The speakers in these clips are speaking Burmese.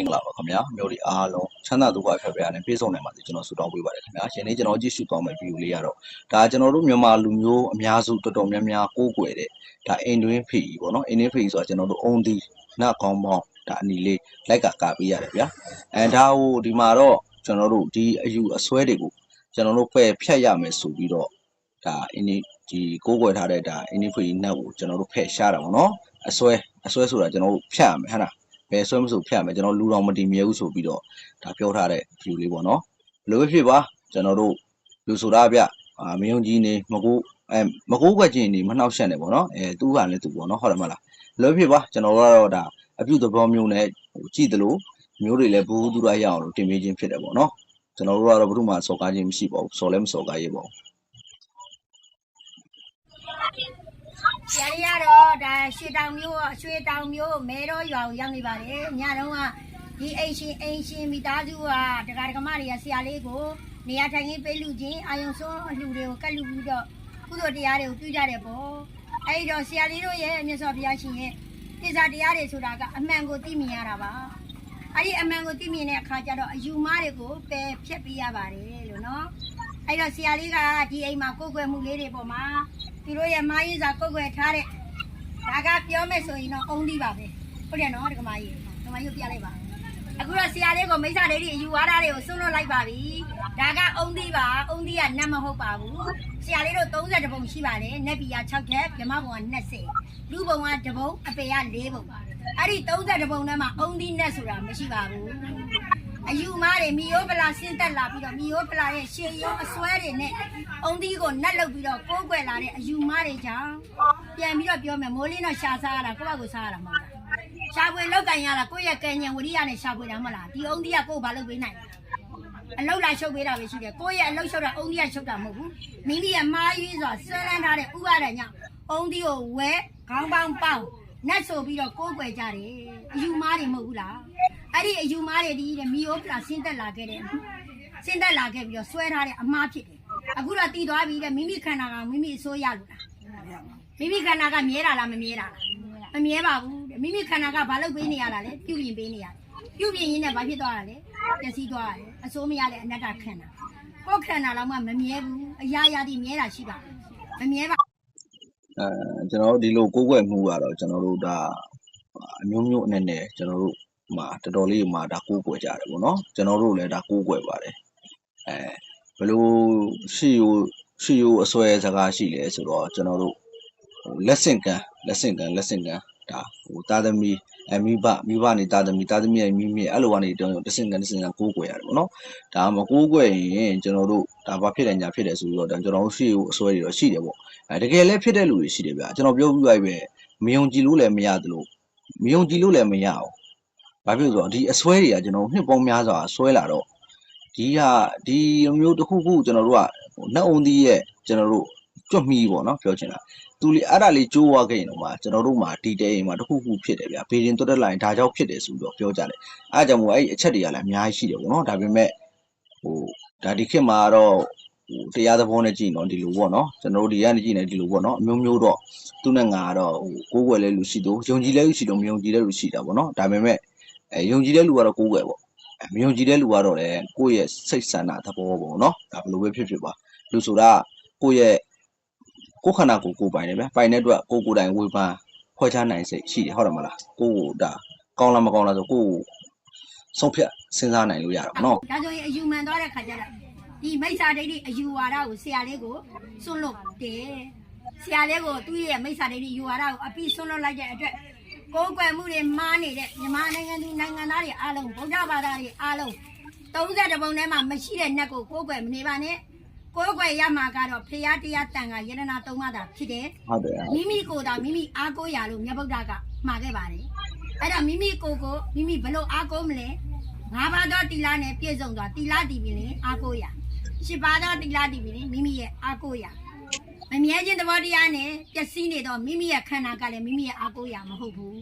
င်္ဂလာပါခင်ဗျာမျိုးဒီအားလုံးချမ်းသာဒုက္ခဖက်ဖက်နဲ့ပြေဆုံးနိုင်ပါစေကျွန်တော်ဆုတောင်းပေးပါတယ်ခင်ဗျာရှင်နေ့ကျွန်တော်ကြည့်ရှုသွားမယ့်ဗီဒီယိုလေးကတော့ဒါကျွန်တော်တို့မြန်မာလူမျိုးအများစုတော်တော်များများကိုးကွယ်တဲ့ဒါအင်တွင်းဖီပေါ့နော်အင်တွင်းဖီဆိုတာကျွန်တော်တို့အုံဒီနတ်ကောင်းပေါင်းဒါအနီလေးလိုက်ကကပေးရတယ်ဗျာအဲဒါဟိုဒီမှာတော့ကျွန်တော်တို့ဒီအယူအစွဲတွေကိုကျွန်တော်တို့ဖယ်ဖြတ်ရမယ်ဆိုပြီးတော့ဒါအင်းဒီကိုးကွယ်ထားတဲ့ဒါအင်တွင်းဖီနတ်ကိုကျွန်တော်တို့ဖယ်ရှားတာပေါ့နော်အစွဲအစွဲဆိုတာကျွန်တော်တို့ဖြတ်ရမယ်ဟဟလား ဘယ်ဆွဲမဆိုဖြတ်မယ်ကျွန်တော်လူတော်မတည်မြဲဘူးဆိုပြီးတော့ဒါပြောထားတဲ့ view လေးပေါ့နော်ဘယ်လိုပဲဖြစ်ပါကျွန်တော်တို့လူဆိုတာဗျအာမယုံကြီးနေမကူအဲမကူကွက်ချင်းနေမနှောက်ရှက်နေပေါ့နော်အဲသူ့ဟာလည်းသူပေါ့နော်ဟုတ်တယ်မလားဘယ်လိုဖြစ်ပါကျွန်တော်တို့ကတော့ဒါအပြုသဘောမျိုးနဲ့ဟိုကြည့်တယ်လို့မျိုးတွေလည်းဘူးသူရရအောင်လို့တင်ပေးခြင်းဖြစ်တယ်ပေါ့နော်ကျွန်တော်တို့ကတော့ဘုရုမှစော်ကားခြင်းမရှိပါဘူးစော်လည်းမစော်ကားရပါဘူး ဆရာကြီးကတော့ဒါရွှေတောင်မျိုးရွှေတောင်မျိုးမဲတော့ရွာကိုရောက်နေပါတယ်ညတော့ကဒီအိမ်ရှင်အိမ်ရှင်မိသားစုကဒကာဒကမတွေကဆရာလေးကိုနေရာထိုင်ရေးပေးလူချင်းအာယုံစွန်းလူတွေကိုကတ်လူပြီးတော့ကုသိုလ်တရားတွေကိုပြုကြတယ်ပေါ့အဲဒီတော့ဆရာလေးတို့ရဲ့မြတ်စွာဘုရားရှင်ရဲ့ပြစ္ဆာတရားတွေဆိုတာကအမှန်ကိုသိမြင်ရတာပါအဲ့ဒီအမှန်ကိုသိမြင်တဲ့အခါကျတော့အယူမားတွေကိုပယ်ဖြတ်ပေးရပါတယ်လို့နော်အဲ့တော့ဆရာလေးကဒီအိမ်မှာကိုယ်ကွယ်မှုလေးတွေပေါ်မှာ သူတို့ရဲ့မာရေးစာကုတ်ကွယ်ထားတဲ့ဒါကပြောမယ်ဆိုရင်တော့အုံးသီးပါပဲဟုတ်တယ်နော်ဒကမကြီးဒကမကြီးကိုပြလိုက်ပါအခုတော့ဆရာလေးကိုမိစ္ဆာလေးတွေအယူဝါဒတွေကိုဆွန့်လွတ်လိုက်ပါပြီဒါကအုံးသီးပါအုံးသီးကနတ်မဟုတ်ပါဘူးဆရာလေးတို့30ပုံရှိပါတယ်နက်ပီက6ထက်ဓမ္မပုံက20လူပုံကတပုံအပေက4ပုံအဲ့ဒီ30ပုံထဲမှာအုံးသီးနတ်ဆိုတာမရှိပါဘူး အယူမားတွေမီယိုပလာဆင်းသက်လာပြီးတော့မီယိုပလာရဲ့ရှေရုံးအစွဲတွေနဲ့အုံသီးကိုနတ်လုတ်ပြီးတော့ကိုးကွယ်လာတဲ့အယူမားတွေကြောင့်ပြန်ပြီးတော့ပြောမယ်မိုးလင်းတော့ရှာစားရတာကိုယ့်ဘက်ကိုစားရတာမဟုတ်လားရှာဖွေလောက်ကန်ရတာကိုယ့်ရဲ့ကံဉဏ်ဝရိယနဲ့ရှာဖွေတာမဟုတ်လားဒီအုံသီးကကိုယ့်ဘာလုပ်ပေးနိုင်လဲအလုတ်လာရှုပ်ပေးတာပဲရှိတယ်ကိုယ့်ရဲ့အလုတ်ရှုပ်တာအုံသီးကရှုပ်တာမဟုတ်ဘူးမိမိရဲ့မားကြီးဆိုတာဆွဲလန်းထားတဲ့ဥပါဒညအုံသီးကိုဝဲခေါင်းပေါင်းပေါင်းနတ်ဆိုပြီးတော့ကိုးကွယ်ကြတယ်အယူမားတွေမဟုတ်ဘူးလား အဲ့ဒီအယူမားတွေဒီတဲ့မီယိုပလာဆင်းသက်လာခဲ့တယ်ဆင်းသက်လာခဲ့ပြီးတော့ဆွဲထားတဲ့အမားဖြစ်တယ်အခုတော့တည်သွားပြီတဲ့မိမိခန္ဓာကမိမိအစိုးရလို့လားမိမိခန္ဓာကမြဲတာလားမမြဲတာလားမမြဲပါဘူးတဲ့မိမိခန္ဓာကဘာလုပ်ပေးနေရတာလဲပြုပြင်ပေးနေရတယ်ပြုပြင်ရင်းနဲ့ဘာဖြစ်သွားတာလဲပျက်စီးသွားတယ်အစိုးမရတဲ့အနတ္တခန္ဓာကိုယ်ခန္ဓာတော့မှမမြဲဘူးအရာရာဒီမြဲတာရှိပါမမြဲပါအဲကျွန်တော်တို့ဒီလိုကိုးကွယ်မှုကတော့ကျွန်တော်တို့ဒါအမျိုးမျိုးအနေနဲ့ကျွန်တော်တို့ မှာတော်တော်လေးမှာဒါကိုးကွယ်ကြတယ်ပေါ့နော်ကျွန်တော်တို့လည်းဒါကိုးကွယ်ပါတယ်အဲဘယ်လိုရှိယိုရှိယိုအစွဲစကားရှိလဲဆိုတော့ကျွန်တော်တို့ဟိုလက်ဆင့်ကမ်းလက်ဆင့်ကမ်းလက်ဆင့်ကမ်းဒါဟိုတာသမီအမိဘမိဘနေတာသမီတာသမီရဲ့မိမိအဲ့လိုကနေတော့တဆင့်ကမ်းတဆင့်ကမ်းကိုးကွယ်ရတယ်ပေါ့နော်ဒါမကိုးကွယ်ရင်ကျွန်တော်တို့ဒါဘာဖြစ်တယ်ညာဖြစ်တယ်ဆိုပြီးတော့ဒါကျွန်တော်တို့ရှိယိုအစွဲတွေတော့ရှိတယ်ပေါ့အဲတကယ်လည်းဖြစ်တဲ့လူတွေရှိတယ်ဗျာကျွန်တော်ပြောပြလိုက်ပဲမယုံကြည်လို့လည်းမရသလိုမယုံကြည်လို့လည်းမရအောင် ဘာဖြစ်လို့ဆိုတော့ဒီအစွဲတွေကကျွန်တော်နှစ်ပေါင်းများစွာဆွဲလာတော့ဒီဟာဒီမျိုးတစ်ခုခုကျွန်တော်တို့ကဟိုနှက်အောင်သီးရဲ့ကျွန်တော်တို့ကြွတ်မီပေါ့နော်ပြောချင်တာသူလေအဲ့ဒါလေးကြိုးဝါခဲ့ရင်တော့မှကျွန်တော်တို့မှာဒီတဲအိမ်မှာတစ်ခုခုဖြစ်တယ်ဗျာဘေးရင်တွတ်တက်လာရင်ဒါကြောင့်ဖြစ်တယ်ဆိုပြီးတော့ပြောကြတယ်အဲ့ဒါကြောင့်မို့အဲ့ဒီအချက်တွေကလည်းအများကြီးရှိတယ်ပေါ့နော်ဒါပေမဲ့ဟိုဒါဒီခေတ်မှာတော့ဟိုတရားသဘောနဲ့ကြည့်နော်ဒီလိုပေါ့နော်ကျွန်တော်တို့ဒီကနေကြည့်နေဒီလိုပေါ့နော်အမျိုးမျိုးတော့သူနဲ့ငါကတော့ဟိုကိုးကွယ်လဲလူရှိတော့ယုံကြည်လဲလူရှိတော့မယုံကြည်တဲ့လူရှိတာပေါ့နော်ဒါပေမဲ့ အဲယုံကြည်တဲ့လူကတော့ကိုးကွယ်ပေါ့အဲမယုံကြည်တဲ့လူကတော့လေကိုယ့်ရဲ့စိတ်ဆန္ဒသဘောပေါ့နော်ဒါဘယ်လိုပဲဖြစ်ဖြစ်ပါလူဆိုတာကိုယ့်ရဲ့ကိုယ်ခန္ဓာကိုယ်ကိုယ်ပိုင်တယ်ဗျပိုင်တဲ့အတွက်ကိုယ်ကိုယ်တိုင်ဝေဖန်ခွဲခြားနိုင်စိတ်ရှိတယ်ဟုတ်တယ်မလားကိုယ်ကိုဒါကောင်းလားမကောင်းလားဆိုကိုယ်ကိုဆုံးဖြတ်စဉ်းစားနိုင်လို့ရတာပေါ့နော်ဒါဆိုရင်အယူမှန်သွားတဲ့ခါကျတော့ဒီမိစ္ဆာဒိဋ္ဌိအယူဝါဒကိုဆရာလေးကိုစွန့်လွတ်တယ်ဆရာလေးကိုသူ့ရဲ့မိစ္ဆာဒိဋ္ဌိယူဝါဒကိုအပြီးစွန့်လွတ်လိုက်တဲ့အတွက် ကိုယ်ကွယ်မှုတွေမှားနေတဲ့မြန်မာနိုင်ငံသူနိုင်ငံသားတွေအားလုံးဗုဒ္ဓဘာသာတွေအားလုံး30ပုံထဲမှာမရှိတဲ့နှက်ကိုကိုယ်ကွယ်မနေပါနဲ့ကိုယ်ကွယ်ရမှာကတော့ဖရာတရားတန်ခါယရနာသုံးပါးတာဖြစ်တယ်ဟုတ်တယ်မိမိကိုယ်သာမိမိအားကိုးရလို့မြတ်ဗုဒ္ဓကမှာခဲ့ပါတယ်အဲ့တော့မိမိကိုယ်ကိုမိမိဘယ်လိုအားကိုးမလဲငါးပါးသောတိလနဲ့ပြည့်စုံသွားတိလတည်ပြီလေအားကိုးရရှစ်ပါးသောတိလတည်ပြီလေမိမိရဲ့အားကိုးရ မမြဲခြင်းသဘောတရားနဲ့ပျက်စီးနေတော့မိမိရဲ့ခန္ဓာကလည်းမိမိရဲ့အားကိုးရမဟုတ်ဘူး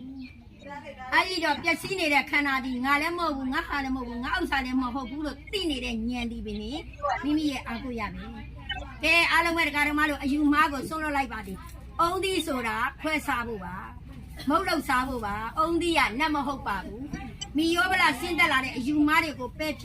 အဲ့ဒီတော့ပျက်စီးနေတဲ့ခန္ဓာဒီငါလည်းမဟုတ်ဘူးငါဟာလည်းမဟုတ်ဘူးငါဥစ္စာလည်းမဟုတ်ဘူးလို့သိနေတဲ့ဉာဏ်ဒီပြီလေမိမိရဲ့အားကိုးရမယ်ကဲအားလုံးပဲတရားဓမ္မတို့အယူမားကိုဆုံးလွတ်လိုက်ပါသည်။အုံသီးဆိုတာခွဲစားဖို့ပါ။မုတ်လောက်စားဖို့ပါ။အုံသီးကနတ်မဟုတ်ပါဘူး။မီယောဗလာဆင်းသက်လာတဲ့အယူမားတွေကိုပယ်ဖြတ်